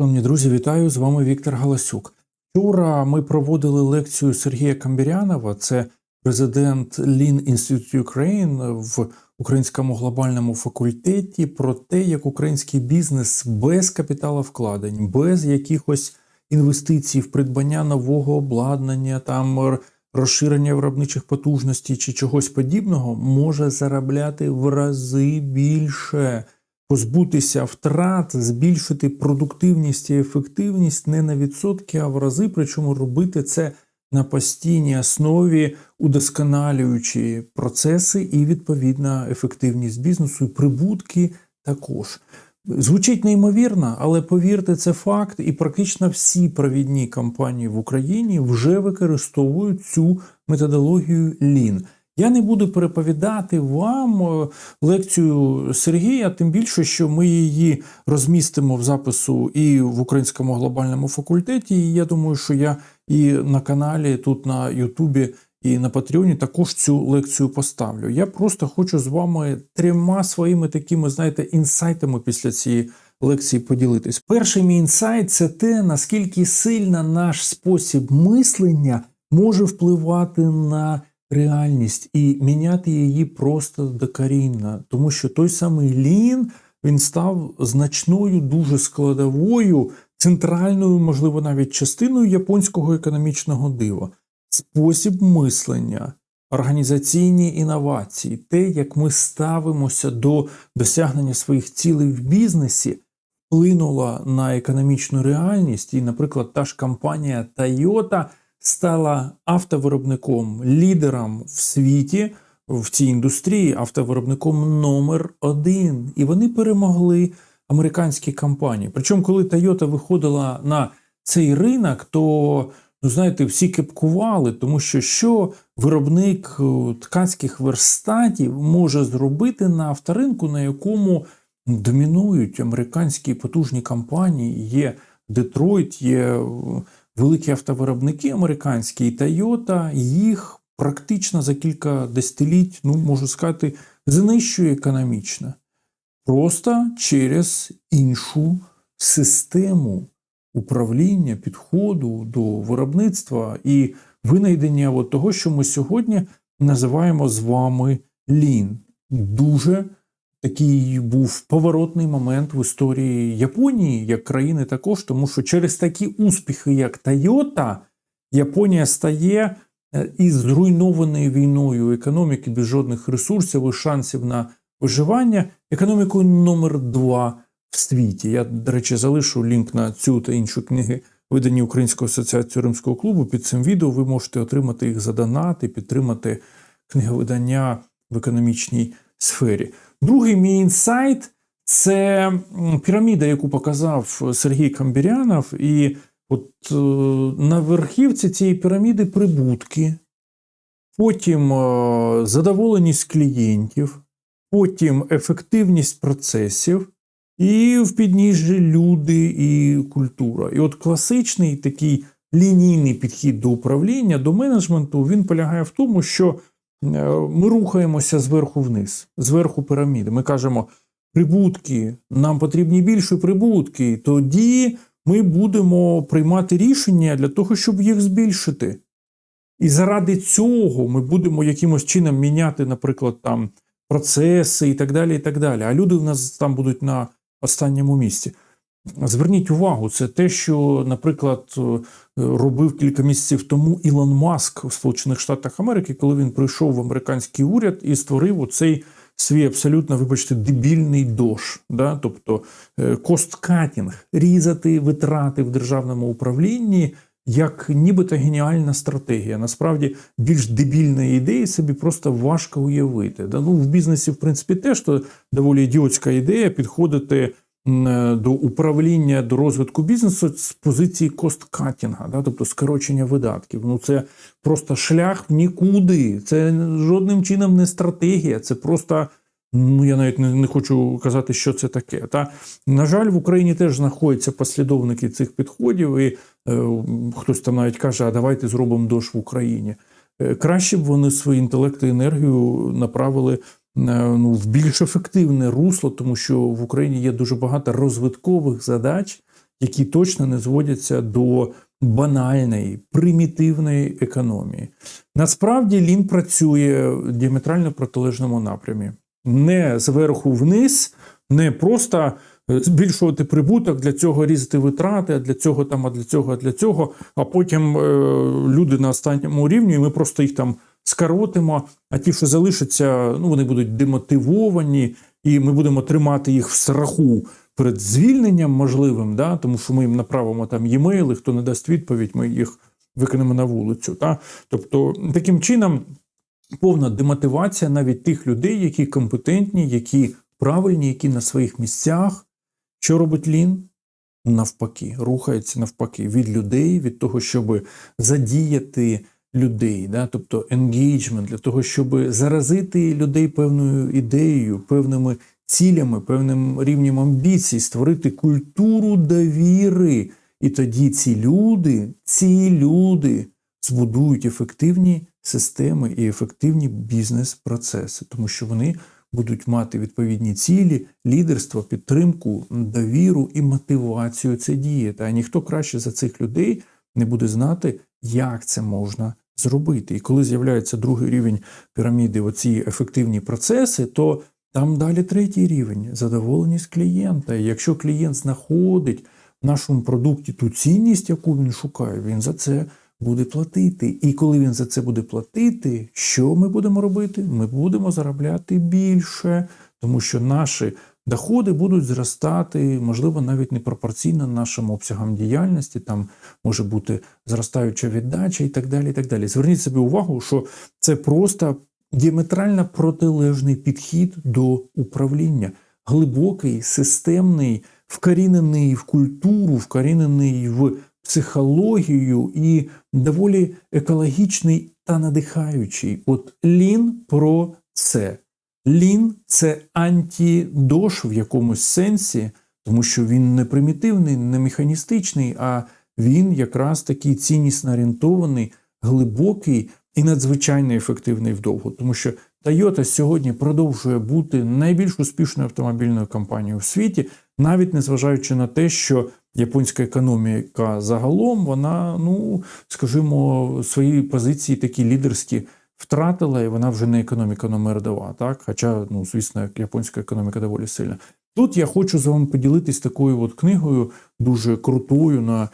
Шановні друзі, вітаю! З вами Віктор Галасюк. Вчора ми проводили лекцію Сергія Камбірянова, це президент Lean Institute Ukraine в українському глобальному факультеті, про те, як український бізнес без капіталовкладень, без якихось інвестицій в придбання нового обладнання, там розширення виробничих потужностей чи чогось подібного, може заробляти в рази більше позбутися втрат, збільшити продуктивність і ефективність не на відсотки, а в рази, причому робити це на постійній основі, удосконалюючи процеси і відповідна ефективність бізнесу, і прибутки також. Звучить неймовірно, але повірте, це факт, і практично всі провідні компанії в Україні вже використовують цю методологію Lean. Я не буду переповідати вам е, лекцію Сергія, тим більше, що ми її розмістимо в запису і в українському глобальному факультеті. І я думаю, що я і на каналі, тут на Ютубі і на Патреоні також цю лекцію поставлю. Я просто хочу з вами трьома своїми такими, знаєте, інсайтами після цієї лекції поділитись. Перший мій інсайт це те, наскільки сильно наш спосіб мислення може впливати на реальність і міняти її просто докорінно. Тому що той самий Лін він став значною дуже складовою, центральною, можливо, навіть частиною японського економічного дива. Спосіб мислення, організаційні інновації, те, як ми ставимося до досягнення своїх цілей в бізнесі, вплинула на економічну реальність. І, наприклад, та ж компанія Toyota стала автовиробником, лідером в світі в цій індустрії, автовиробником номер один. І вони перемогли американські компанії. Причому, коли Toyota виходила на цей ринок, то ну знаєте, всі кепкували, тому що що виробник е, ткацьких верстатів може зробити на авторинку, на якому домінують американські потужні компанії, є Детройт, є е, великі автовиробники американські, і Toyota їх практично за кілька десятиліть, ну можу сказати, знищує економічно. Просто через іншу систему управління, підходу до виробництва і винайдення от того, що ми сьогодні називаємо з вами лін. Дуже такий був поворотний момент в історії Японії як країни також, тому що через такі успіхи, як Toyota, Японія стає е, із зруйнованою війною економіки без жодних ресурсів і шансів на виживання економікою номер два в світі. Я, до речі, залишу лінк на цю та іншу книги видані Українською асоціацією Римського клубу. Під цим відео ви можете отримати їх за донат і підтримати книговидання в економічній сфері. Другий мій інсайт це піраміда, яку показав Сергій Камбірянов. І от е, на верхівці цієї піраміди прибутки, потім е, задоволеність клієнтів, потім ефективність процесів, і в підніжжі люди і культура. І от класичний такий лінійний підхід до управління, до менеджменту, він полягає в тому, що ми рухаємося зверху вниз, зверху піраміди. Ми кажемо, прибутки, нам потрібні більші прибутки, тоді ми будемо приймати рішення для того, щоб їх збільшити. І заради цього ми будемо якимось чином міняти, наприклад, там процеси і так далі. і так далі. А люди в нас там будуть на останньому місці. Зверніть увагу, це те, що, наприклад, е, робив кілька місяців тому Ілон Маск в Сполучених Штатах Америки, коли він прийшов в американський уряд і створив оцей свій абсолютно, вибачте, дебільний дощ, да? тобто косткатінг, різати витрати в державному управлінні. Як нібито геніальна стратегія. Насправді більш дебільної ідеї собі просто важко уявити. Да, ну, в бізнесі, в принципі, теж то доволі ідіотська ідея підходити до управління, до розвитку бізнесу з позиції косткатінга, да, тобто скорочення видатків. Ну це просто шлях в нікуди. Це жодним чином не стратегія, це просто. Ну, я навіть не, не хочу казати, що це таке. Та на жаль, в Україні теж знаходяться послідовники цих підходів, і е, хтось там навіть каже: а давайте зробимо дощ в Україні. Е, краще б вони свої інтелект і енергію направили е, ну, в більш ефективне русло, тому що в Україні є дуже багато розвиткових задач, які точно не зводяться до банальної, примітивної економії. Насправді Лін працює в діаметрально протилежному напрямі. Не зверху вниз, не просто е, збільшувати прибуток, для цього різати витрати, а для цього там, а для цього, а для цього. А потім е, люди на останньому рівні, і ми просто їх там скоротимо. А ті, що залишаться, ну вони будуть демотивовані, і ми будемо тримати їх в страху перед звільненням можливим, да, тому що ми їм направимо там e-мейли, хто не дасть відповідь, ми їх викинемо на вулицю. Та? Тобто, таким чином, повна демотивація навіть тих людей, які компетентні, які правильні, які на своїх місцях. Що робить Лін? Навпаки, рухається навпаки від людей, від того, щоб задіяти людей, да? тобто енгейджмент, для того, щоб заразити людей певною ідеєю, певними цілями, певним рівнем амбіцій, створити культуру довіри. І тоді ці люди, ці люди збудують ефективні системи і ефективні бізнес-процеси, тому що вони будуть мати відповідні цілі, лідерство, підтримку, довіру і мотивацію це діяти. А ніхто краще за цих людей не буде знати, як це можна зробити. І коли з'являється другий рівень піраміди, оці ефективні процеси, то там далі третій рівень задоволеність клієнта. І якщо клієнт знаходить в нашому продукті ту цінність, яку він шукає, він за це буде платити. І коли він за це буде платити, що ми будемо робити? Ми будемо заробляти більше, тому що наші доходи будуть зростати, можливо, навіть не пропорційно нашим обсягам діяльності. Там може бути зростаюча віддача і так далі. і так далі. Зверніть собі увагу, що це просто діаметрально протилежний підхід до управління, глибокий, системний, вкорінений в культуру, вкорінений в психологію і доволі екологічний та надихаючий. От лін про це. Лін це антидош в якомусь сенсі, тому що він не примітивний, не механістичний, а він якраз такий ціннісно орієнтований, глибокий і надзвичайно ефективний вдовго. Тому що Toyota сьогодні продовжує бути найбільш успішною автомобільною компанією в світі, навіть незважаючи на те, що японська економіка загалом вона, ну скажімо, свої позиції такі лідерські втратила, і вона вже не економіка номер два. Так, хоча, ну звісно, японська економіка доволі сильна. Тут я хочу з вами поділитись такою от книгою, дуже крутою на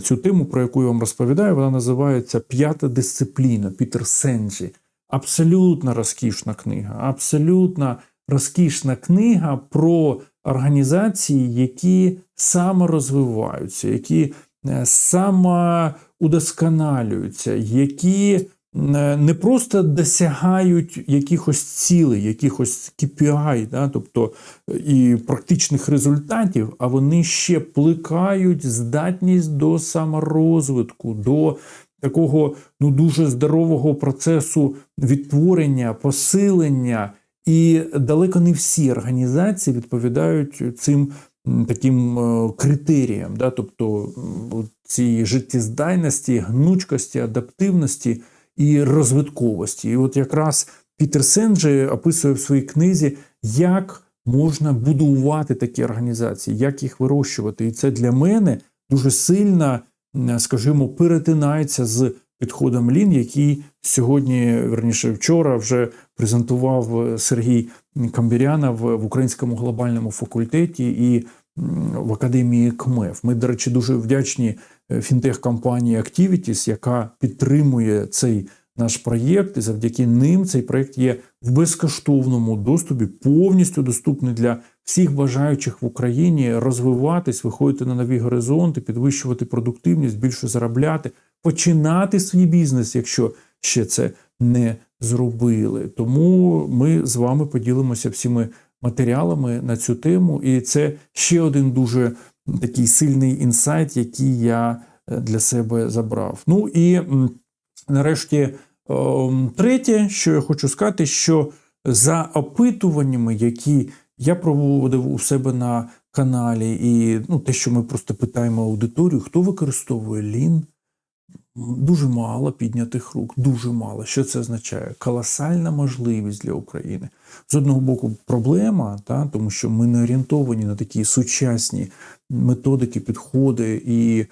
цю тему, про яку я вам розповідаю. Вона називається П'ята дисципліна Пітер Сенджі. Абсолютно розкішна книга, абсолютно розкішна книга про організації, які саморозвиваються, які самоудосконалюються, які не просто досягають якихось цілей, якихось KPI, да, тобто і практичних результатів, а вони ще плекають здатність до саморозвитку, до такого ну дуже здорового процесу відтворення, посилення. І далеко не всі організації відповідають цим таким критеріям, да, тобто цієї життєздайності, гнучкості, адаптивності і розвитковості. І от якраз Пітер Сенджі описує в своїй книзі, як можна будувати такі організації, як їх вирощувати. І це для мене дуже сильно, скажімо, перетинається з підходом Лін, який сьогодні, верніше вчора, вже презентував Сергій Камбірянов в українському глобальному факультеті і в академії КМЕФ. Ми, до речі, дуже вдячні фінтех-компанії Activities, яка підтримує цей наш проєкт, і завдяки ним цей проєкт є в безкоштовному доступі, повністю доступний для всіх бажаючих в Україні розвиватись, виходити на нові горизонти, підвищувати продуктивність, більше заробляти, починати свій бізнес, якщо ще це не зробили. Тому ми з вами поділимося всіми матеріалами на цю тему, і це ще один дуже такий сильний інсайт, який я для себе забрав. Ну і нарешті, третє, що я хочу сказати, що за опитуваннями, які я проводив у себе на каналі, і ну, те, що ми просто питаємо аудиторію, хто використовує лін, дуже мало піднятих рук, дуже мало. Що це означає? Колосальна можливість для України. З одного боку, проблема, та, тому що ми не орієнтовані на такі сучасні методики, підходи і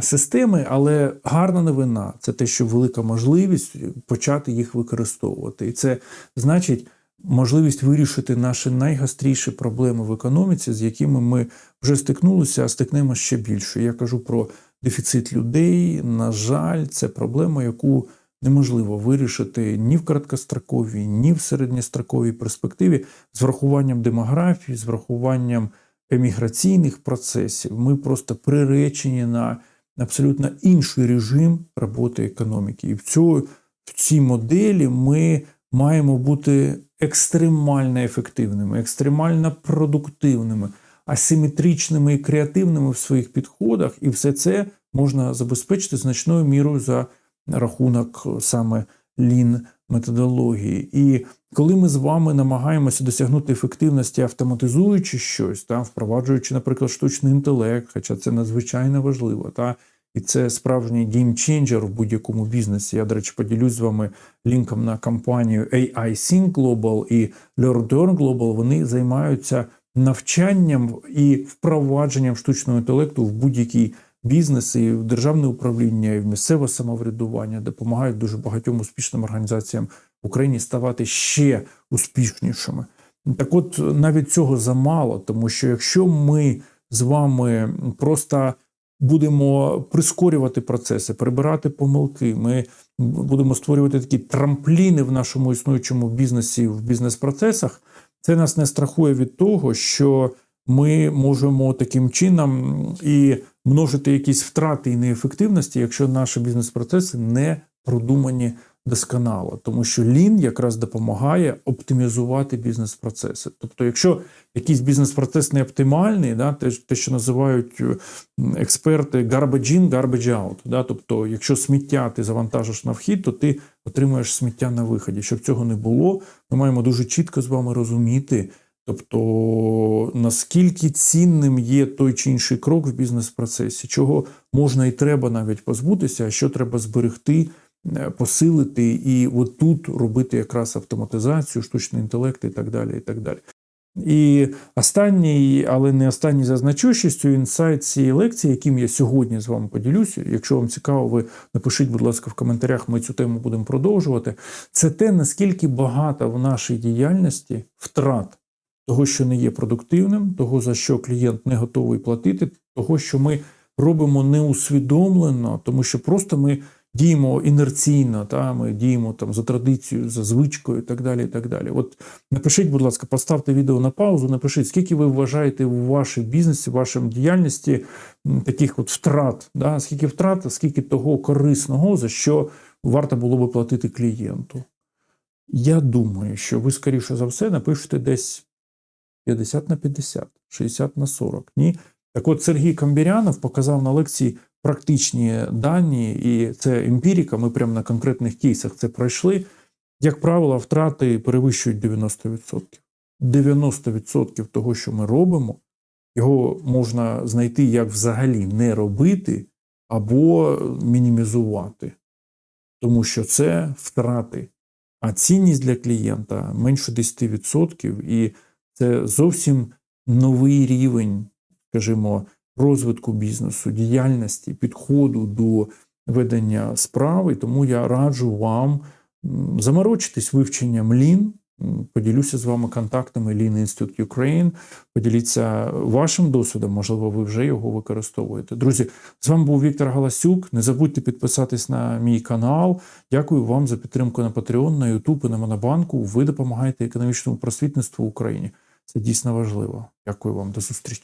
системи, але гарна новина це те, що велика можливість почати їх використовувати. І це значить можливість вирішити наші найгостріші проблеми в економіці, з якими ми вже стикнулися, а стикнемо ще більше. Я кажу про дефіцит людей. На жаль, це проблема, яку неможливо вирішити ні в короткостроковій, ні в середньостроковій перспективі з врахуванням демографії, з врахуванням еміграційних процесів. Ми просто приречені на абсолютно інший режим роботи економіки. І в, цю, в цій моделі ми маємо бути екстремально ефективними, екстремально продуктивними, асиметричними і креативними в своїх підходах, і все це можна забезпечити значною мірою за рахунок саме лін методології. І коли ми з вами намагаємося досягнути ефективності, автоматизуючи щось, та впроваджуючи, наприклад, штучний інтелект, хоча це надзвичайно важливо, та і це справжній геймченджер в будь-якому бізнесі. Я, до речі, поділюсь з вами лінком на компанію AI Think Global і Learn Global. Вони займаються навчанням і впровадженням штучного інтелекту в будь-який бізнес, і в державне управління, і в місцеве самоврядування, допомагають дуже багатьом успішним організаціям в Україні ставати ще успішнішими. Так, от навіть цього замало, тому що якщо ми з вами просто будемо прискорювати процеси, прибирати помилки, ми будемо створювати такі трампліни в нашому існуючому бізнесі в бізнес-процесах, це нас не страхує від того, що ми можемо таким чином і множити якісь втрати і неефективності, якщо наші бізнес-процеси не продумані досконало, тому що лін якраз допомагає оптимізувати бізнес-процеси. Тобто, якщо якийсь бізнес-процес не оптимальний, да, те, те, що називають е, експерти garbage in, garbage out. Да, тобто, якщо сміття ти завантажиш на вхід, то ти отримуєш сміття на виході. Щоб цього не було, ми маємо дуже чітко з вами розуміти. Тобто наскільки цінним є той чи інший крок в бізнес-процесі, чого можна і треба навіть позбутися, а що треба зберегти, посилити, і от тут робити якраз автоматизацію, штучний інтелект і так далі. І так далі. І останній, але не останній за значущістю, інсайт цієї лекції, яким я сьогодні з вами поділюся. Якщо вам цікаво, ви напишіть, будь ласка, в коментарях, ми цю тему будемо продовжувати. Це те, наскільки багато в нашій діяльності втрат того, що не є продуктивним, того, за що клієнт не готовий платити, того, що ми робимо неусвідомлено, тому що просто ми діємо інерційно, та ми діємо там за традицією, за звичкою і так далі. і так далі. От напишіть, будь ласка, поставте відео на паузу, напишіть, скільки ви вважаєте у вашій бізнесі, в вашій діяльності таких от втрат, да? скільки втрат, скільки того корисного, за що варто було би платити клієнту. Я думаю, що ви, скоріше за все, напишете десь 50 на 50, 60 на 40. Ні. Так от Сергій Камбірянов показав на лекції практичні дані, і це емпірика. Ми прямо на конкретних кейсах це пройшли. Як правило, втрати перевищують 90%. 90% того, що ми робимо, його можна знайти, як взагалі не робити або мінімізувати. Тому що це втрати. А цінність для клієнта менше 10%, і це зовсім новий рівень, скажімо, розвитку бізнесу, діяльності, підходу до ведення справи. Тому я раджу вам заморочитись вивченням. М, Поділюся з вами контактами Lean Institute Ukraine. Поділіться вашим досвідом, можливо, ви вже його використовуєте. Друзі, з вами був Віктор Галасюк. Не забудьте підписатись на мій канал. Дякую вам за підтримку на Patreon, на YouTube і на Монобанку. Ви допомагаєте економічному просвітництву в Україні. Це дійсно важливо. Дякую вам, до зустрічі.